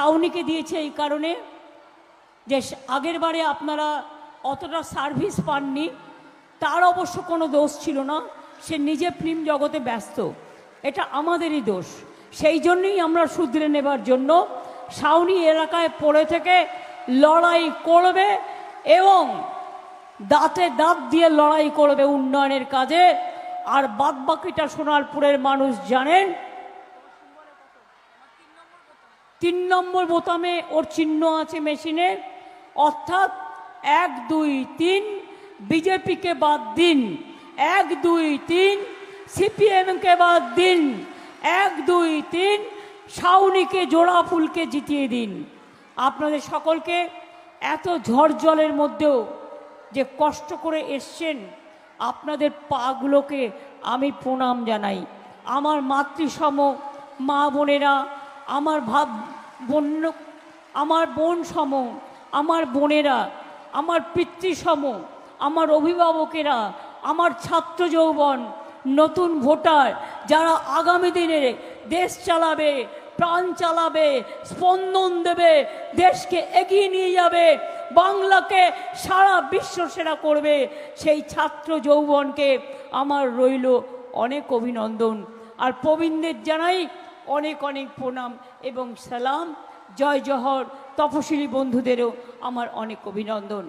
ছাউনিকে দিয়েছে এই কারণে যে আগের বারে আপনারা অতটা সার্ভিস পাননি, তার অবশ্য কোনো দোষ ছিল না, সে নিজে ফিল্ম জগতে ব্যস্ত। এটা আমাদেরই দোষ। সেই জন্যই আমরা শুধরে নেবার জন্য সাউনি এলাকায় পড়ে থেকে লড়াই করবে এবং দাঁতে দাঁত দিয়ে লড়াই করবে উন্নয়নের কাজে। আর বাদবাকিটা সোনারপুরের মানুষ জানেন তিন নম্বর বোতামে ওর চিহ্ন আছে মেশিনের অর্থাৎ এক, দুই, তিন, বিজেপিকে বাদ দিন। এক, দুই, তিন, সিপিএমকে বাদ দিন। এক, দুই, তিন সাউনিকে জোড়া ফুলকে জিতিয়ে দিন। আপনাদের সকলকে এত ঝড় জলের মধ্যেও যে কষ্ট করে এসছেন, আপনাদের পাগুলোকে আমি প্রণাম জানাই। আমার মাতৃসম মা বোনেরা আমার ভাব বন্য, আমার বোন সম, আমার বোনেরা, আমার পিতৃসম, আমার অভিভাবকেরা, আমার ছাত্র যৌবন, নতুন ভোটার যারা আগামী দিনে দেশ চালাবে, প্রাণ চালাবে, স্পন্দন দেবে, দেশকে এগিয়ে নিয়ে যাবে, বাংলাকে সারা বিশ্ব সেরা করবে, সেই ছাত্র যৌবনকে আমার রইল অনেক অভিনন্দন। আর প্রবীণদের জানাই অনেক অনেক প্রণাম এবং সালাম। জয় জহর তপশিলি বন্ধুদেরও আমার অনেক অভিনন্দন।